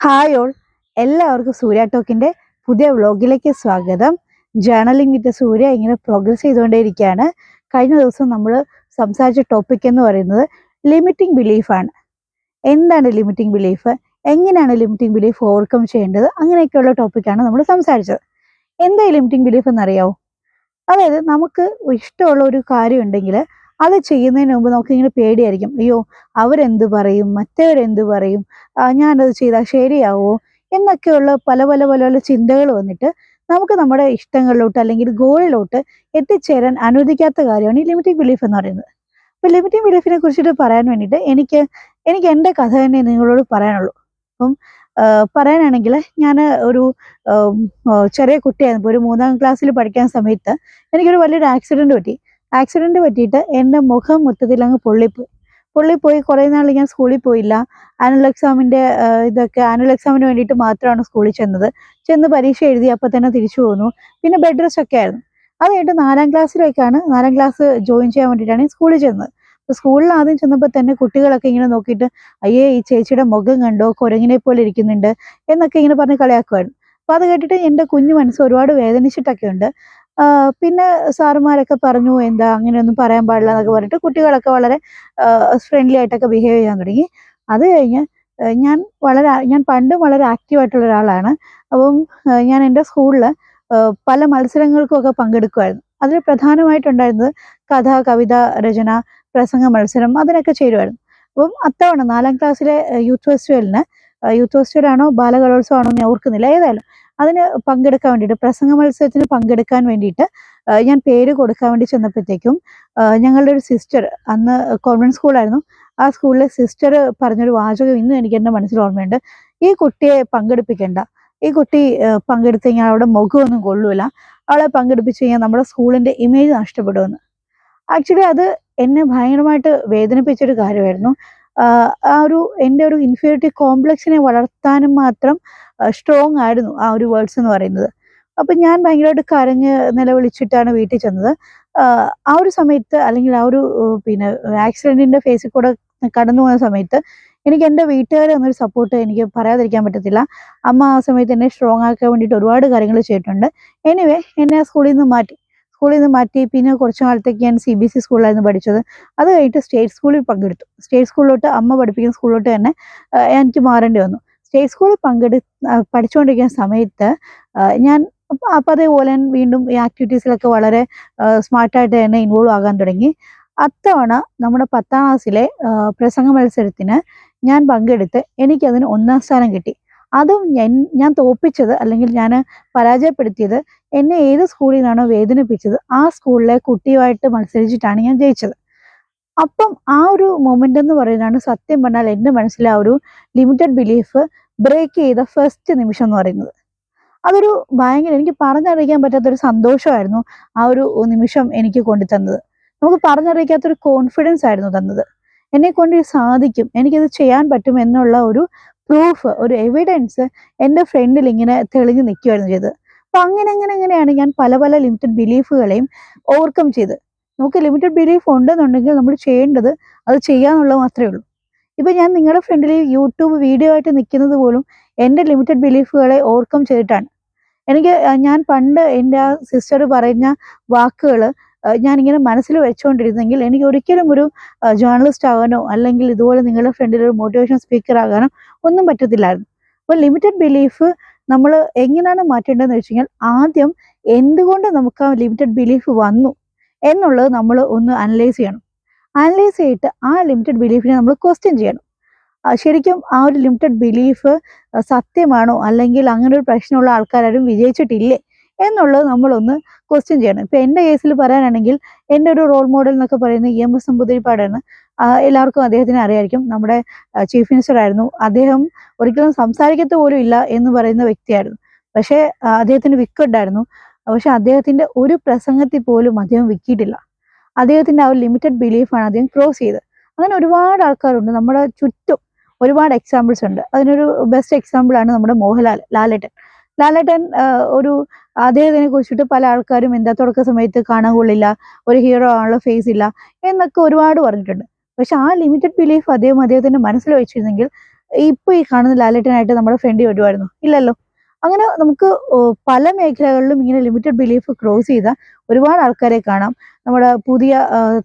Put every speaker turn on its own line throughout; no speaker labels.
Hi all. എല്ലാവർക്കും സൂര്യ ടോക്കിന്റെ പുതിയ വ്ലോഗിലേക്ക് സ്വാഗതം. ജേണലിംഗ് വിത്ത് സൂര്യ ഇങ്ങനെ പ്രോഗ്രസ് ചെയ്തുകൊണ്ടേയിരിക്കുകയാണ്. കഴിഞ്ഞ ദിവസം നമ്മൾ സംസാരിച്ച ടോപ്പിക് എന്ന് പറയുന്നത് ലിമിറ്റിംഗ് ബിലീഫാണ് എന്താണ് ലിമിറ്റിംഗ് ബിലീഫ് എങ്ങനെയാണ് ലിമിറ്റിംഗ് ബിലീഫ് ഓവർകം ചെയ്യേണ്ടത്? അങ്ങനെയൊക്കെയുള്ള ടോപ്പിക്കാണ് നമ്മൾ സംസാരിച്ചത്. എന്താ ലിമിറ്റിംഗ് ബിലീഫ് എന്നറിയാവോ? അതായത് നമുക്ക് ഇഷ്ടമുള്ള ഒരു കാര്യം ഉണ്ടെങ്കിൽ അത് ചെയ്യുന്നതിന് മുമ്പ് നമുക്ക് ഇങ്ങനെ പേടിയായിരിക്കും. അയ്യോ അവരെന്ത് പറയും? മറ്റവരെന്ത് പറയും? ഞാനത് ചെയ്താൽ ശരിയാവോ? എന്നൊക്കെയുള്ള പല പല പല പല ചിന്തകൾ വന്നിട്ട് നമുക്ക് നമ്മുടെ ഇഷ്ടങ്ങളിലോട്ട് അല്ലെങ്കിൽ ഗോളിലോട്ട് എത്തിച്ചേരാൻ അനുവദിക്കാത്ത കാര്യമാണ് ഈ ലിമിറ്റിംഗ് ബിലീഫ് എന്ന് പറയുന്നത്. അപ്പോൾ ലിമിറ്റിംഗ് ബിലീഫിനെ കുറിച്ചിട്ട് പറയാൻ വേണ്ടിയിട്ട് എനിക്ക് എനിക്ക് എന്റെ കഥ തന്നെ നിങ്ങളോട് പറയാനുള്ളൂ. അപ്പം പറയാനാണെങ്കിൽ ഞാൻ ഒരു ചെറിയ കുട്ടിയായിരുന്നു. ഒരു മൂന്നാം ക്ലാസ്സിൽ പഠിക്കാൻ സമയത്ത് എനിക്കൊരു വലിയൊരു ആക്സിഡന്റ് പറ്റി. ആക്സിഡന്റ് പറ്റിയിട്ട് എന്റെ മുഖം മൊത്തത്തിൽ അങ്ങ് പൊള്ളിപ്പോയി. പൊള്ളിപ്പോയി. കുറേ നാൾ ഞാൻ സ്കൂളിൽ പോയില്ല. ആനുവൽ എക്സാമിന്റെ ഇതൊക്കെ ആനുവൽ എക്സാമിന് വേണ്ടിയിട്ട് മാത്രമാണ് സ്കൂളിൽ ചെന്നത്. ചെന്ന് പരീക്ഷ എഴുതി അപ്പം തന്നെ തിരിച്ചു പോന്നു. പിന്നെ ബെഡ് റെസ്റ്റ് ഒക്കെ ആയിരുന്നു. അത് കഴിഞ്ഞിട്ട് നാലാം ക്ലാസ്സിലേക്കാണ് നാലാം ക്ലാസ് ജോയിൻ ചെയ്യാൻ വേണ്ടിയിട്ടാണ് സ്കൂളിൽ ചെന്നത്. അപ്പോൾ സ്കൂളിൽ ആദ്യം ചെന്നപ്പോൾ തന്നെ കുട്ടികളൊക്കെ ഇങ്ങനെ നോക്കിയിട്ട് അയ്യേ ഈ ചേച്ചിയുടെ മുഖം കണ്ടോ? കുരങ്ങിനെ പോലെ ഇരിക്കുന്നുണ്ട് എന്നൊക്കെ ഇങ്ങനെ പറഞ്ഞ് കളിയാക്കുമായിരുന്നു അപ്പോൾ അത് കേട്ടിട്ട് എന്റെ കുഞ്ഞു മനസ്സ് ഒരുപാട് വേദനിച്ചിട്ടൊക്കെ ഉണ്ട് പിന്നെ സാറുമാരൊക്കെ പറഞ്ഞു എന്താ അങ്ങനെയൊന്നും പറയാൻ പാടില്ല എന്നൊക്കെ പറഞ്ഞിട്ട് കുട്ടികളൊക്കെ വളരെ ഫ്രണ്ട്ലി ആയിട്ടൊക്കെ ബിഹേവ് ചെയ്യാൻ തുടങ്ങി. അത് കഴിഞ്ഞ് ഞാൻ വളരെ ഞാൻ പണ്ടും വളരെ ആക്റ്റീവ് ആയിട്ടുള്ള ഒരാളാണ്. അപ്പം ഞാൻ എന്റെ സ്കൂളിൽ പല മത്സരങ്ങൾക്കുമൊക്കെ പങ്കെടുക്കുമായിരുന്നു അതിൽ പ്രധാനമായിട്ടുണ്ടായിരുന്നത് കഥ കവിത രചന പ്രസംഗ മത്സരം അതിനൊക്കെ ചേരുമായിരുന്നു അപ്പം അത്തവണ നാലാം ക്ലാസ്സിലെ യൂത്ത് ഫെസ്റ്റിവലിന് യൂത്ത് ഫെസ്റ്റിവലാണോ ബാലകലോത്സവമാണോ എന്ന് ഞാൻ ഓർക്കുന്നില്ല. ഏതായാലും അതിന് പങ്കെടുക്കാൻ വേണ്ടിയിട്ട് പ്രസംഗ മത്സരത്തിന് പങ്കെടുക്കാൻ വേണ്ടിയിട്ട് ഞാൻ പേര് കൊടുക്കാൻ വേണ്ടി ചെന്നപ്പോഴത്തേക്കും ഞങ്ങളുടെ ഒരു സിസ്റ്റർ അന്ന് കോൺവെന്റ് സ്കൂളായിരുന്നു ആ സ്കൂളിലെ സിസ്റ്റർ പറഞ്ഞൊരു വാചകം ഇന്നും എനിക്ക് എന്റെ മനസ്സിൽ ഓർമ്മയുണ്ട്. ഈ കുട്ടിയെ പങ്കെടുപ്പിക്കേണ്ട. ഈ കുട്ടി പങ്കെടുത്ത് കഴിഞ്ഞാൽ അവിടെ മുഖമൊന്നും കൊള്ളൂല. അവളെ പങ്കെടുപ്പിച്ച് കഴിഞ്ഞാൽ നമ്മുടെ സ്കൂളിന്റെ ഇമേജ് നഷ്ടപ്പെടുമെന്ന്. ആക്ച്വലി അത് എന്നെ ഭയങ്കരമായിട്ട് വേദനിപ്പിച്ചൊരു കാര്യമായിരുന്നു. ആ, ഒരു എന്റെ ഒരു ഇൻഫീരിയോറിറ്റി കോംപ്ലക്സിനെ വളർത്താനും മാത്രം സ്ട്രോങ് ആയിരുന്നു ആ ഒരു വേർഡ്സ് എന്ന് പറയുന്നത്. അപ്പം ഞാൻ ഭയങ്കരമായിട്ട് കരഞ്ഞ് നിലവിളിച്ചിട്ടാണ് വീട്ടിൽ ചെന്നത്. ആ, ഒരു സമയത്ത് അല്ലെങ്കിൽ ആ ഒരു പിന്നെ ആക്സിഡന്റിന്റെ ഫേസിൽ കൂടെ കടന്നു പോകുന്ന സമയത്ത് എനിക്ക് എന്റെ വീട്ടുകാരെ ഒന്നൊരു സപ്പോർട്ട് എനിക്ക് പറയാതിരിക്കാൻ പറ്റത്തില്ല. അമ്മ ആ സമയത്ത് എന്നെ സ്ട്രോങ് ആക്കാൻ വേണ്ടിയിട്ട് ഒരുപാട് കാര്യങ്ങൾ ചെയ്തിട്ടുണ്ട്. എനിവേ എന്നെ ആ സ്കൂളിൽ നിന്ന് മാറ്റി. സ്കൂളിൽ നിന്ന് മാറ്റി പിന്നെ കുറച്ച് നാളത്തേക്ക് ഞാൻ സി ബി എസ് ഇ സ്കൂളിലായിരുന്നു പഠിച്ചത്. അത് കഴിഞ്ഞിട്ട് സ്റ്റേറ്റ് സ്കൂളിൽ പങ്കെടുത്തു. സ്റ്റേറ്റ് സ്കൂളിലോട്ട് അമ്മ പഠിപ്പിക്കുന്ന സ്കൂളിലോട്ട് തന്നെ എനിക്ക് മാറേണ്ടി വന്നു. സ്റ്റേറ്റ് സ്കൂളിൽ പങ്കെടു പഠിച്ചുകൊണ്ടിരിക്കുന്ന സമയത്ത് ഞാൻ അപ്പം അതേപോലെ വീണ്ടും ഈ ആക്ടിവിറ്റീസിലൊക്കെ വളരെ സ്മാർട്ടായിട്ട് തന്നെ ഇൻവോൾവ് ആകാൻ തുടങ്ങി. അത്തവണ നമ്മുടെ പത്താം ക്ലാസ്സിലെ പ്രസംഗ മത്സരത്തിന് ഞാൻ പങ്കെടുത്ത് എനിക്കതിന് ഒന്നാം സ്ഥാനം കിട്ടി. അതും ഞാൻ ഞാൻ തോപ്പിച്ചത് അല്ലെങ്കിൽ ഞാൻ പരാജയപ്പെടുത്തിയത് എന്നെ ഏത് സ്കൂളിൽ നിന്നാണോ വേദനിപ്പിച്ചത് ആ സ്കൂളിലെ കുട്ടിയുമായിട്ട് മത്സരിച്ചിട്ടാണ് ഞാൻ ജയിച്ചത്. അപ്പം ആ ഒരു മൊമെന്റ് എന്ന് പറയുന്നതാണ് സത്യം പറഞ്ഞാൽ എന്റെ മനസ്സിൽ ആ ഒരു ലിമിറ്റഡ് ബിലീഫ് ബ്രേക്ക് ചെയ്ത ഫസ്റ്റ് നിമിഷം എന്ന് പറയുന്നത്. അതൊരു ഭയങ്കര എനിക്ക് പറഞ്ഞറിയിക്കാൻ പറ്റാത്ത ഒരു സന്തോഷമായിരുന്നു ആ ഒരു നിമിഷം എനിക്ക് കൊണ്ടു തന്നത്. നമുക്ക് പറഞ്ഞറിയിക്കാത്തൊരു കോൺഫിഡൻസ് ആയിരുന്നു തന്നത്. എന്നെ കൊണ്ട് സാധിക്കും എനിക്കത് ചെയ്യാൻ പറ്റും എന്നുള്ള ഒരു പ്രൂഫ് ഒരു എവിഡൻസ് എന്റെ ഫ്രണ്ടിൽ ഇങ്ങനെ തെളിഞ്ഞു നിൽക്കുമായിരുന്നു ചെയ്തത്. അപ്പൊ അങ്ങനെ അങ്ങനെ അങ്ങനെയാണ് ഞാൻ പല പല ലിമിറ്റഡ് ബിലീഫുകളെയും ഓവർകം ചെയ്ത്. നമുക്ക് ലിമിറ്റഡ് ബിലീഫ് ഉണ്ടെന്നുണ്ടെങ്കിൽ നമ്മൾ ചെയ്യേണ്ടത് അത് ചെയ്യാന്നുള്ളത് മാത്രമേ ഉള്ളൂ. ഇപ്പൊ ഞാൻ നിങ്ങളുടെ ഫ്രണ്ടിൽ യൂട്യൂബ് വീഡിയോ ആയിട്ട് നിൽക്കുന്നത് പോലും എന്റെ ലിമിറ്റഡ് ബിലീഫുകളെ ഓവർകം ചെയ്തിട്ടാണ്. എനിക്ക് ഞാൻ പണ്ട് എന്റെ ആ സിസ്റ്റർ പറയുന്ന വാക്കുകൾ ഞാൻ ഇങ്ങനെ മനസ്സിൽ വെച്ചുകൊണ്ടിരുന്നെങ്കിൽ എനിക്ക് ഒരിക്കലും ഒരു ജേർണലിസ്റ്റ് ആകാനോ അല്ലെങ്കിൽ ഇതുപോലെ നിങ്ങളുടെ ഫ്രണ്ടിൽ ഒരു മോട്ടിവേഷൻ സ്പീക്കർ ആകാനോ ഒന്നും പറ്റത്തില്ലായിരുന്നു. അപ്പോൾ ലിമിറ്റഡ് ബിലീഫ് നമ്മൾ എങ്ങനെയാണ് മാറ്റേണ്ടതെന്ന് വെച്ച് കഴിഞ്ഞാൽ ആദ്യം എന്തുകൊണ്ട് നമുക്ക് ആ ലിമിറ്റഡ് ബിലീഫ് വന്നു എന്നുള്ളത് നമ്മൾ ഒന്ന് അനലൈസ് ചെയ്യണം. അനലൈസ് ചെയ്തിട്ട് ആ ലിമിറ്റഡ് ബിലീഫിനെ നമ്മൾ ക്വസ്റ്റ്യൻ ചെയ്യണം. ശരിക്കും ആ ഒരു ലിമിറ്റഡ് ബിലീഫ് സത്യമാണോ അല്ലെങ്കിൽ അങ്ങനെ ഒരു പ്രശ്നമുള്ള ആൾക്കാരും വിജയിച്ചിട്ടില്ലേ എന്നുള്ളത് നമ്മളൊന്ന് ക്വസ്റ്റ്യൻ ചെയ്യണം. ഇപ്പൊ എന്റെ കേസിൽ പറയാനാണെങ്കിൽ എന്റെ ഒരു റോൾ മോഡൽ എന്നൊക്കെ പറയുന്നത് എം എസ് നമ്പൂതിരിപ്പാടാണ്. എല്ലാവർക്കും അദ്ദേഹത്തിനെ അറിയായിരിക്കും. നമ്മുടെ ചീഫ് മിനിസ്റ്റർ ആയിരുന്നു. അദ്ദേഹം ഒരിക്കലും സംസാരിക്കത്ത് പോലും ഇല്ല എന്ന് പറയുന്ന വ്യക്തിയായിരുന്നു. പക്ഷേ അദ്ദേഹത്തിന് വിക്കുണ്ടായിരുന്നു. പക്ഷെ അദ്ദേഹത്തിന്റെ ഒരു പ്രസംഗത്തിൽ പോലും അദ്ദേഹം വിക്കിയിട്ടില്ല. അദ്ദേഹത്തിന്റെ ആ ഒരു ലിമിറ്റഡ് ബിലീഫാണ് അദ്ദേഹം ക്രോസ് ചെയ്ത് അങ്ങനെ ഒരുപാട് ആൾക്കാരുണ്ട്. നമ്മുടെ ചുറ്റും ഒരുപാട് എക്സാമ്പിൾസ് ഉണ്ട്. അതിനൊരു ബെസ്റ്റ് എക്സാമ്പിൾ ആണ് നമ്മുടെ മോഹൻലാൽ ലാലേട്ടൻ. ലാലേട്ടൻ ഒരു അദ്ദേഹത്തിനെ കുറിച്ചിട്ട് പല ആൾക്കാരും എന്താ തുടക്ക സമയത്ത് കാണാൻ കൊള്ളില്ല ഒരു ഹീറോ ആണുള്ള ഫേസ് ഇല്ല എന്നൊക്കെ ഒരുപാട് പറഞ്ഞിട്ടുണ്ട്. പക്ഷെ ആ ലിമിറ്റഡ് ബിലീഫ് അദ്ദേഹം അദ്ദേഹത്തിന്റെ മനസ്സിൽ വെച്ചിരുന്നെങ്കിൽ ഇപ്പൊ ഈ കാണുന്ന ലാലേട്ടനായിട്ട് നമ്മുടെ ഫ്രണ്ട് വരുമായിരുന്നു ഇല്ലല്ലോ. അങ്ങനെ നമുക്ക് പല മേഖലകളിലും ഇങ്ങനെ ലിമിറ്റഡ് ബിലീഫ് ക്രോസ് ചെയ്ത ഒരുപാട് ആൾക്കാരെ കാണാം. നമ്മുടെ പുതിയ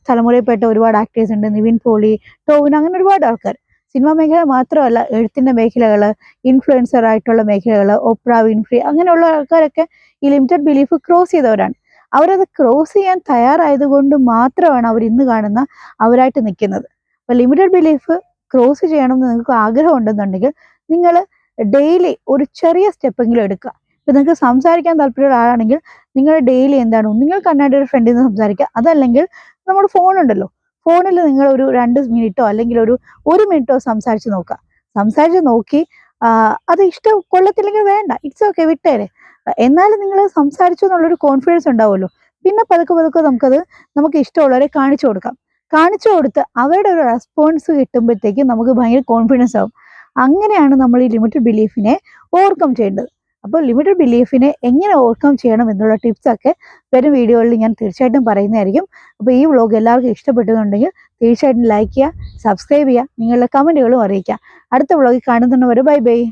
തലമുറയിൽപ്പെട്ട ഒരുപാട് ആക്ടേഴ്സ് ഉണ്ട്. നിവിൻ പോളി ടോവിൻ അങ്ങനെ ഒരുപാട് ആൾക്കാർ. സിനിമാ മേഖല മാത്രമല്ല എഴുത്തിന്റെ മേഖലകൾ ഇൻഫ്ലുവൻസർ ആയിട്ടുള്ള മേഖലകൾ ഒപ്ര വിൻഫ്രി അങ്ങനെയുള്ള ആൾക്കാരൊക്കെ ഈ ലിമിറ്റഡ് ബിലീഫ് ക്രോസ് ചെയ്തവരാണ്. അവരത് ക്രോസ് ചെയ്യാൻ തയ്യാറായതുകൊണ്ട് മാത്രമാണ് അവർ ഇന്ന് കാണുന്ന അവരായിട്ട് നിൽക്കുന്നത്. അപ്പോൾ ലിമിറ്റഡ് ബിലീഫ് ക്രോസ് ചെയ്യണമെന്ന് നിങ്ങൾക്ക് ആഗ്രഹം ഉണ്ടെന്നുണ്ടെങ്കിൽ നിങ്ങൾ ഡെയിലി ഒരു ചെറിയ സ്റ്റെപ്പെങ്കിലും എടുക്കുക. ഇപ്പം നിങ്ങൾക്ക് സംസാരിക്കാൻ താല്പര്യമുള്ള ആളാണെങ്കിൽ നിങ്ങൾ ഡെയിലി എന്താണ് നിങ്ങൾ കണ്ണാടിയുടെ ഫ്രണ്ടിൽ നിന്ന് സംസാരിക്കുക. അതല്ലെങ്കിൽ നമ്മുടെ ഫോൺ ഉണ്ടല്ലോ. ഫോണിൽ നിങ്ങൾ ഒരു രണ്ട് മിനിറ്റോ അല്ലെങ്കിൽ ഒരു ഒരു മിനിറ്റോ സംസാരിച്ച് നോക്കുക. സംസാരിച്ച് നോക്കി അത് ഇഷ്ടം കൊള്ളത്തില്ലെങ്കിൽ വേണ്ട. ഇറ്റ്സ് ഓക്കെ വിട്ടേരെ. എന്നാലും നിങ്ങൾ സംസാരിച്ചു എന്നുള്ളൊരു കോൺഫിഡൻസ് ഉണ്ടാവുമല്ലോ. പിന്നെ പതുക്കെ പതുക്കെ നമുക്കത് നമുക്ക് ഇഷ്ടമുള്ളവരെ കാണിച്ചു കൊടുക്കാം. കാണിച്ചു കൊടുത്ത് അവരുടെ ഒരു റെസ്പോൺസ് കിട്ടുമ്പോഴത്തേക്കും നമുക്ക് ഭയങ്കര കോൺഫിഡൻസ് ആവും. അങ്ങനെയാണ് നമ്മൾ ഈ ലിമിറ്റഡ് ബിലീഫിനെ ഓവർകം ചെയ്യേണ്ടത്. അപ്പോൾ ലിമിറ്റഡ് ബിലീഫിനെ എങ്ങനെ ഓവർകം ചെയ്യണം എന്നുള്ള ടിപ്സ് ഒക്കെ വരും വീഡിയോകളിൽ ഞാൻ തീർച്ചയായിട്ടും പറയുന്നതായിരിക്കും. അപ്പോൾ ഈ വ്ളോഗ് എല്ലാവർക്കും ഇഷ്ടപ്പെട്ടുന്നുണ്ടെങ്കിൽ തീർച്ചയായിട്ടും ലൈക്ക് ചെയ്യുക സബ്സ്ക്രൈബ് ചെയ്യുക നിങ്ങളുടെ കമന്റുകളും അറിയിക്കുക. അടുത്ത വ്ളോഗിൽ കാണുന്നവരെ ബൈ ബൈ